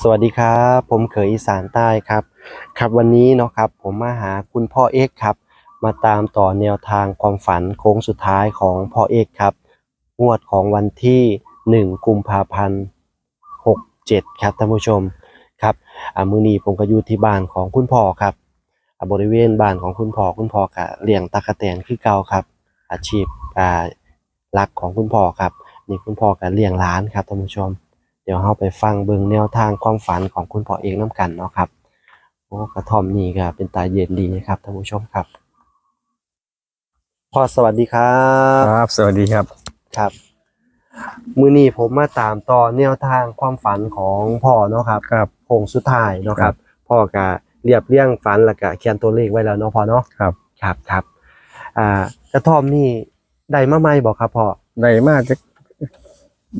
สวัสดีครับ ผมเขยอีสานใต้ครับ ครับวันนี้เนาะครับผมมาหาคุณพ่อเอกครับ มาตามต่อแนวทางความฝันโค้งสุดท้ายของพ่อเอกครับ งวดของวันที่ 1 กุมภาพันธ์67 ครับท่านผู้ชมครับมือนีผมก็อยู่ที่บ้านของคุณพ่อครับบริเวณบ้านของคุณพ่อคุณพ่อก็เลี้ยงตะกะแตนคือเก่าครับ อาชีพอ่าหลักของคุณพ่อครับนี่คุณพ่อก็เลี้ยงร้านครับท่านผู้ชม เดี๋ยวเราไปฟังเบิ่งแนวทางความฝันของคุณพ่อเองน้ำกันเนาะครับโอ้กระท่อมนี่ก็เป็นตาเย็นดีนะครับท่านผู้ชมครับพ่อสวัสดีครับครับ สวัสดีครับ ครับ มื้อนี้ผมมาตามต่อแนวทางความฝันของพ่อเนาะครับครับ โค้งสุดท้ายเนาะคครัรับบพ่อก็เรียบเรียงฝันแล้วก็เขียนตัวเลขไว้แล้วเนาะพ่อเนาะครับ ครับครับ อ่ากระท่อมนี่ได้มาใหม่บ่ครับพ่อได้มาจะ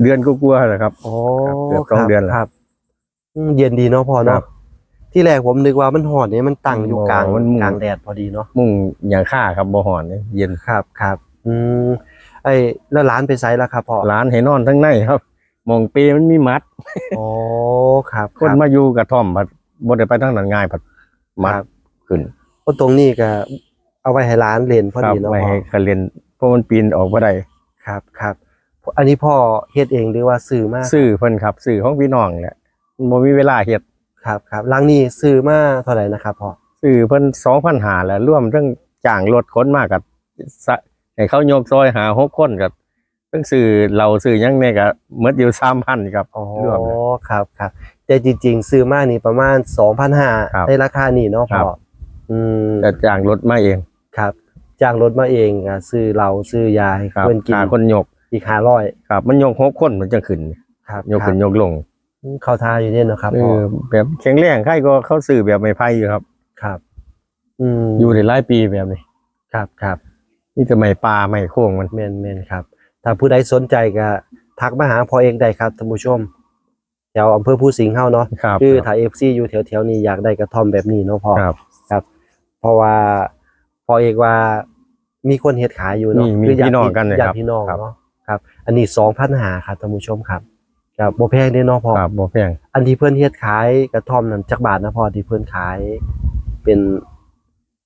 เดือนก็กลัวาๆแหละครับโอ้ครับเกือบสองเดือนแล้ว ครับอืมเย็นดีเนาะพ่อครัเนาะบที่แรกผมนึกว่ามันหอนเนี่ยมันตั้งอยู่กลางอ๋อมันมุง กลางแดดพอดีเนาะมุ่งอย่างค่าครับบ่หอนเนี่ยเย็นครับครับอืมไอ้แล้วร้านไปไซส์แล้วครับพ่อร้านให้นอนทั้งในครับหมองเปมันมีมัดโอ้ครับคนรับมาอยู่กับท่อมผัดบ่ได้ไปทางนั้นง่ายผัดมัดครับขึ้นเพราะตรงนี้ก็เอาไว้ให้ร้านเล่นพอครับดีเนาะไว้พ่อให้เขาเรียนเพราะมันปีนออกบ่ได้ ครับครับ อันนี้พ่อเฮ็ดเองหรือว่าซื้อมาซื้อเพิ่นครับซื้อของพี่น้องแหละมันบ่มีเวลาเฮ็ดครับครับร้านนี้ซื้อมาเท่าไหร่นะครับพ่อซื้อเพิ่น2,500แล้วรวมทั้งจ้างรถขนมากับสะให้เขายกซอยหาหกคนกับเพิ่งซื้อเราซื้อหยังเนี่ยก็หมดอยู่3,000ครับอ๋อรวมเลยครับครับแต่จริงๆ ซื้อมานี่ประมาณครับ2,500ในราคานี่เนาะพ่อครับอืมจะจ้างรถมาเองครับจ้างรถมาเองอะซื้อเหล้าซื้อยาให้ครับเพื่อนกินหาคนยก อีกห้าร้อยครับ มันยกหกคนมันจะขึ้นครับยกขึ้นครับยกลงเข้าท่าอยู่เนี่ยเนาะครับเอพ่ออแบบแข็งแรงใครก็เข้าซื้อแบบไม่ไพ่อยู่ครับ ครับ อืมอยู่ได้หลายปีแบบนี้ ครับครับนี่จะไม่ปลาไม่โค้งมันแม่นแม่นครับ ถ้าผู้ใดสนใจก็ทักมาหาพ่อเองได้ครับท่านผู้ชมแถวอำเภอผู้สิงห์เฮาเนาะครับคือถ้า FC อยู่แถวๆนี้อยากได้กระท่อมแบบนี้เนาะพ่อครับครับ เพราะว่าพ่อเอกว่ามีคนเฮ็ดขายอยู่เนาะมีมีคืญาติพี่น้องกันเลยญาครัติบพี่น้องครับเนาะ ครับ อันนี้2,500ครับท่านผู้ชมครับครับบ่แพงเด้เนาะพ่อครับบ่แพงอันที่เพื่อนเฮ็ดขายกระท่อมนั่นจักบาทนะพอที่เพื่อนขาย เป็น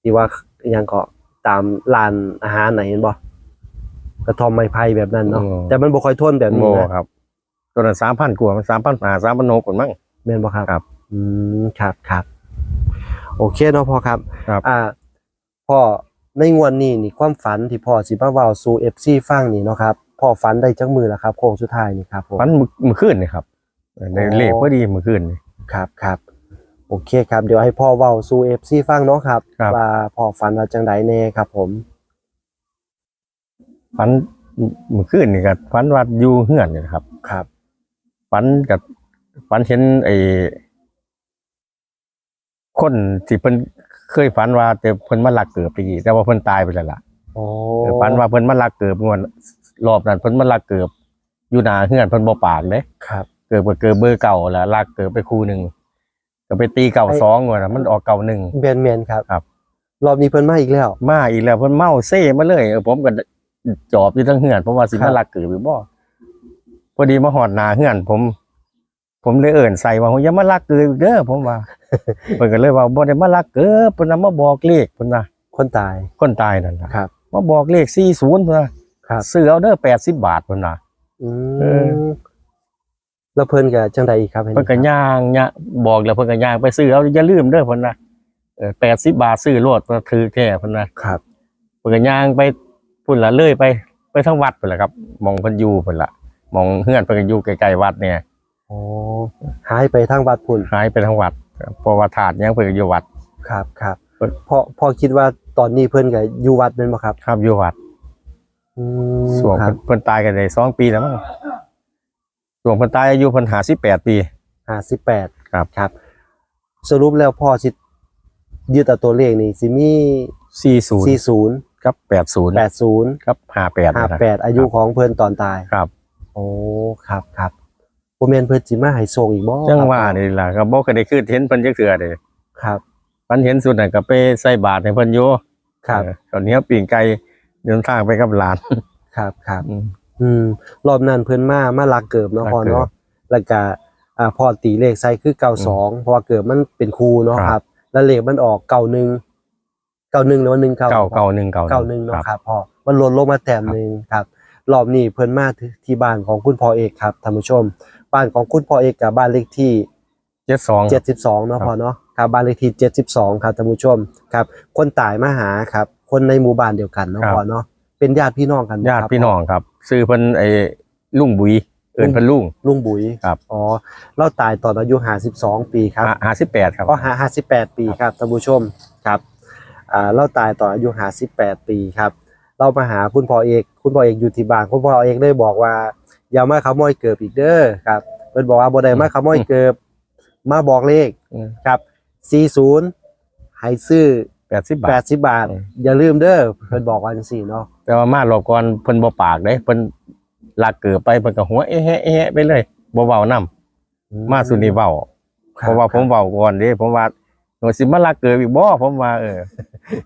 ที่ว่าอหยังก็ตามร้านอาหารไหนะเห็นบ่กระท่อมไม้ไผ่แบบนั้นเนาะแต่มันบ่ค่อยทนแบบนี้โง่นะครับตัวนั้นสามพันกว่ามันสามพันหาสามพันหกคนมั้งแม่นบ่ครับครับ อืมครับครับโอเคเนาะพ่อครับครับอ่าพ่อในงวดนี้นี่ความฝันที่พ่อสิมาเว้าสู่ FC ฟังนี่เนาะครับ พ่อฝันได้จักมือแล้วครับ โค้งสุดท้ายนี่ครับผม ฟันมือมือขึ้นนี่ครับในอ๋อ เลขพอดีมือขึ้นนี่ ครับครับโอเคครับ เดี๋ยวให้พ่อเว้าสู่เอฟซีฟังเนาะครับครับ ว่าพ่อฝันว่าจังไดแน่ครับ ผม ฟันมือขึ้นนี่ก็ฟันวัดอยู่เฮือนนี่นะครับครับฝันกับฝันเห็นไอ้คนที่เพิ่นเคยฝันว่าแต่เพิ่นมาลักเกิดไปอีกแต่ว่าเพิ่นตายไปแล้วล่ะ โอ้ เออฝันว่าเพิ่นมาลักเกิดงวด รอบนั้นเพิ่นมาลักเกิดอยู่หน้าเฮือนเพิ่นบ่ปากเด้ครับ เกิดบ่เกิดเบอร์เก่าแล้วลักเกิดไปคู่หนึงก็ไปตีเก่าสองงวดน่ะมันออกเก่าหนึ่งแมนแมนครับครับ รอบนี้เพิ่นมาอีกแล้ว มาอีกแล้วเพิ่นเมาเซ่มาเลยเออผมก็จอบอยู่ทั้งเฮือนเพราะว่าสิครัมาบลักเกิดหรือบ่พอดีมาหอดหน้าเฮือนผม ผมเลยเอิ่นใส่ว่าอย่ามาลักเกิดอีกเด้อผมว่าเพิ่นก็เลยว่าบ่ได้มาลักเกิดเพิ่นน่ะมาบอกเลขเพิ่นน่ะคนตายคนตายนั่นน่ะครับมาบอกเลข40เพิ่นน่ะ ครับซื้อเอาเด้อ80บาทเพิ่นน่ะ อืเออ มแล้วเพิ่นก็จังไดอีกครับเพิ่นก็ย่างย่างบอกแล้วเพิ่นก็ย่างไปซื้อเอาอย่าลืมเด้อเพิ่นน่ะเออ80บาทซื้อโลดถือแท้เพิ่นน่ะครับ เพิ่นก็ย่างไปพุ่นละเลยไปไปทางวัดพุ่นล่ะครับหมองเพิ่นอยู่พุ่นล่ะหมองเฮือนเพิ่นก็อยู่ใกล้ๆวัดเนี่ยโอ้หายไปทางวัดพุ่นหายไปทางวัดเพราะว่าถาดยังเพิ่นก็อยู่วัด ครับครับเพิ่น พ่อพ่อคิดว่าตอนนี้เพิ่นก็อยู่วัดแม่นบ่ครับ ครับอยู่วัดอืม ส่วนครัเพิ่นเพิ่นตายกันได้สองปีแล้วมั้งส่วนเพิ่นตายอายุเพิ่น58ปี58ครับครับ สรุปแล้วพ่อสิยึดเอาตัวเลขนี่สิมี40 40กับ80 80กับ58นะ58อายุของเพิ่นตอนตายครับ โอ้ครับครับบ่แม่นเพิ่นสิมาให้โชคอีกบ่จังครับว่านี่ล่ะก็บ่เคยได้คือเห็นเพิ่นจักเทื่อเด้ครับมันเห็นสุดน่ะก็ไปใส่บาตรให้เพิ่นอยู่ครับเออตอนนี้ปิ่งไก่ เดินทางไปกับหลาน ครับครับอืม อืม รอบนั้นเพิ่นมามาลักเกิบเนาะลักพอเกิบเนาะแล้วก็อ่าพอตีเลขใส่คือเก้าสองเพราะว่าเกิดมันเป็นครูเนาะครับครับแล้วเลขมันออกเก้าหนึ่งเก้าหนึ่งหรือว่าหนึ่งเก้าเก่าเก่าหนึ่งเก่าเก้าหนึ่งเนาะครับครับพ่อมันลดลงมาแต้มหนึ่งครับ รอบนี้เพิ่นมาที่บ้านของคุณพ่อเอกครับท่านผู้ชม บ้านของคุณพ่อเอกกับบ้านเลขที่ เจ็ดสอง72เนาะครับพ่อเนาะครับบ้านเลขที่72ครับท่านผู้ชมครับ คนตายมาหาครับ คนในหมู่บ้านเดียวกันเนาะพ่อเนาะเป็นญาติพี่น้องกันบ่ญาติครับพี่น้องครับซื้อเพิ่นไอ้ลุงบุยเอิ้นเพิ่นลุง ลุงบุ๋ยครับ อ๋อเราตายตอนอายุ52ปีครับ ห้าสิบแปดครับ ก็หา58ปีครับท่านผู้ชมครับอ่าเราตายตอนอายุ58ปีครับ เรามาหาคุณพ่อเอก คุณพ่อเอกอยู่ที่บ้านคุณพ่อเอกได้บอกว่า อย่ามาขโมยเกิบอีกเด้อครับเพิ่นบอกว่าบ่ได้มาขโมยเกิบมาบอกเลขอืม ครับ40ให้ซื้อ แปดสิบบาท80บาท อืม อย่าลืมเด้อเพิ่นบอกว่าจังซี่เนาะแต่ว่ามารอบก่อนเพิ่นบ่ปากเด้เพิ่นลากเกิดไปเพิ่นก็หัวเอ๊ะแฮะเอ๊ะแฮะไปเลยบ่เว้านํมาสุนี่เว้าคบเพราะว่าผมเว้าก่อนเด้ผมว่าหนูสิมาลากเกิดอีกบ่ผมว่าเออ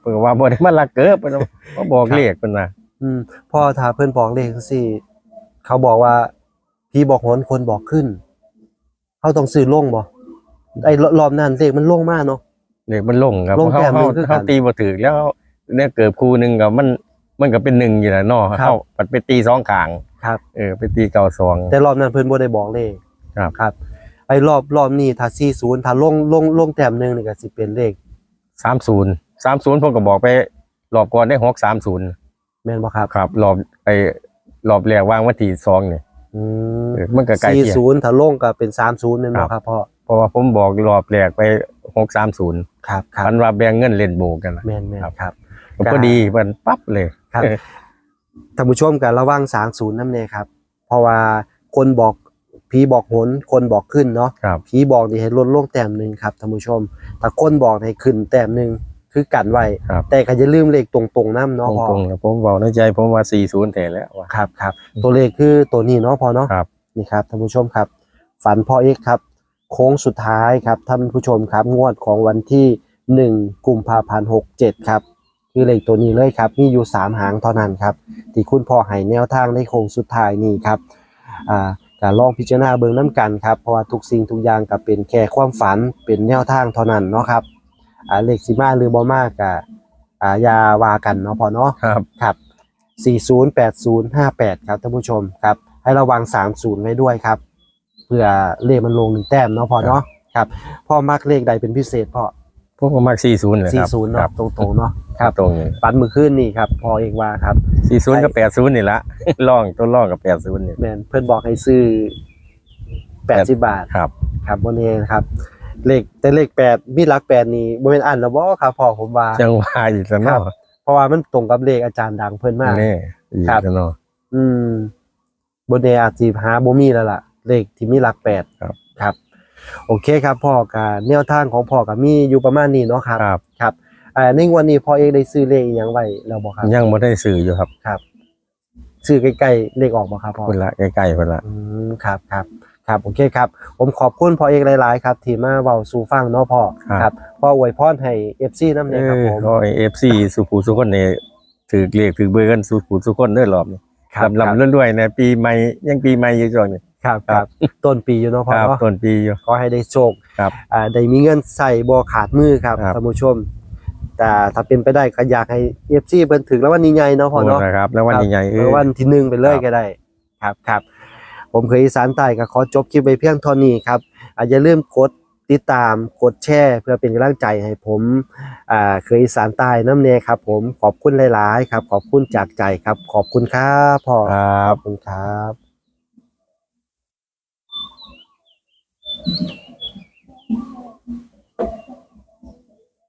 เพิ่นก็ว่าบ่ได้มาลากเกิดเพิ่นว่าบอกเลขเพิ่นน่ะอืมพ่อถ้าเพิ่นบอกเลขจังซี่ เขาบอกว่าพี่บอกหนคนบอกขึ้นเขาต้องซื้อลงบ่ไอ้รอบนั้นเลขมันลงมากเนาะ เลขมันลงครับลงเฮาแต้มหนึ่เฮางคือกันเฮาตีบ่ถูกแล้วเนี่ยเกิดคู่หนึงก็มันมันก็เป็นหนึ่งอยู่แล้วเนาะครับเฮาปัดไปตีสองข้างครับ เออไปตีเก่าสอง แต่รอบนั้นเพิ่นบ่ได้บอกเลขครับ ครับ ไอ้รอบรอบนี้ถ้า40ถ้าลงลงลงแต้มหนึงนี่ก็สิเป็นเลข30 30ผมก็บอกไปรอบก่อนได้630แม่นบ่ครับ ครับรอบไอ้รอบแรกวางวันที่สองนี่อืมเออมันก็ใกล้เคียง40ถ้าลงก็เป็น30แม่นบ่ครับครับพ่อ เพราะว่าผมบอกรอบแรกไป630ครับครับพันว่าแบ่งเงินเล่นโบกกันนะแม่นแม่นครับครับก็พอดีมันปั๊บเลยครับเออท่านผู้ชมกันระวัง30นำแน่ครับ เพราะว่าคนบอกผีบอกหนคนบอกขึ้นเนาะครับผีบอกนี่ให้ลดลงแต้มหนึ่งครับท่านผู้ชม แต่คนบอกให้ขึ้นแต้มหนึ่งคือกันไว้ครับแต่ก็อย่าลืมเลขตรงๆน้ำเนาะพอตรงๆครับผมบอกในใจผมว่า40แท้แล้วว่าครับครับตัวเลขคือตัวนี้เนาะพอเนาะครับนี่ครับท่านผู้ชมครับ ฝันพ่อเอกครับ โค้งสุดท้ายครับท่านผู้ชมครับงวดของวันที่หนึ่งกุมภาพันธ์หกเจ็ดครับคือเลขตัวนี้เลยครับมีอยู่สามหางเท่านั้นครับที่คุณพ่อให้แนวทางในโค้งสุดท้ายนี่ครับอ่าการลองพิจารณาเบิ่งน้ำกันครับเพราะว่าทุกสิ่งทุกอย่างก็เป็นแค่ความฝันเป็นแนวทางเท่านั้นเนาะครับอ่าเลขสิมาหรือบ่มากก็อ่าอย่าว่ากันเนาะพอเนาะครับครับ408058 ครับท่านผู้ชมครับให้ระวัง 30 ไว้ด้วยครับ เพื่อเลขมันลงหนึ่งแต้มเนาะพอเนาะครับพ่อมักเลขใดเป็นพิเศษพ่อผมก็มัก40เลยครับ40คเนาะรับตรงๆเนาะครับตรงนี้ปันมือขึ้นนี่ครับพอเองว่าครับ40กับ80นี่ละ ล่องตัวล่องกับ80นี่ แมนเพื่อนบอกให้ซื้อ80บาทครับ ครับวันนี้ครับเลขแต่เลข8มีหลัก8นี่บ่เป็นอันแล้วบ่ครับพ่อผมว่า จังว่าอีกแล้วครัเนาะบเพราะว่ามันตรงกับเลขอาจารย์ดังเพิ่นมาก นี่อีกครับ แล้วเนาะอืมบนเนอาจจีหาบ่มีแล้วล่ะ เลขที่มีหลักแปดครับครับ โอเคครับพ่อกับแนวทางของพ่อกับมีอยู่ประมาณนี้เนาะครับครับ ครับอ่าในงวันนี้พ่อเองได้ซื้อเลขอีหยังไว้แล้วบ่ครับยังบ่ได้ซื้ออยู่ครับครับซื้อใกล้ๆเลขออกบ่ครับพ่อเพิ่นละใกล้ๆเพิ่นละอืมครับครับครับโอเคครับ ผมขอบคุณพ่อเอกหลายๆครับที่มาเว้าสู่ฟังเนาะพ่อครับพ่ออวยพรให้ FC นำเอเนี่ยครับอผมขอให้ FC สุขุสุขคนนี่ถือเลขถือเบอร์กันสุขุสุขคนเด้อรอบนี้ครับลำๆรวยๆในะปีใหม่ยังปีใหม่อยู่ช่วงนี้ ครับครับต้นปีอยู่เนาะพ่อครับเนาะต้นปีอยู่ขอให้ได้โชคครับ อ่าได้มีเงินใส่บ่ขาดมือครับครับ ท่านผู้ชม แต่ถ้าเป็นไปได้ก็อยากให้ FC เพิ่นถึงแล้ววันนี้ใหญ่เนาะพ่อเนาะ นะครับแล้ววันใหญ่ๆเอรางอวัลที่หนึ่งไปเลยครับ ก็ได้ ครับครับ ผมเคยอีสานใต้ก็ขอจบคลิปไปเพียงเท่านี้ครับอาอย่าลืมกดติดตามกดแชร์ เพื่อเป็นกำลังใจให้ผมอ่าเคยอีสานใต้น้ำเนครับ ผมขอบคุณหลาย ๆ ครับ ขอบคุณจากใจครับ ขอบคุณครับพ่อครับขอบคุณครับ Thank you.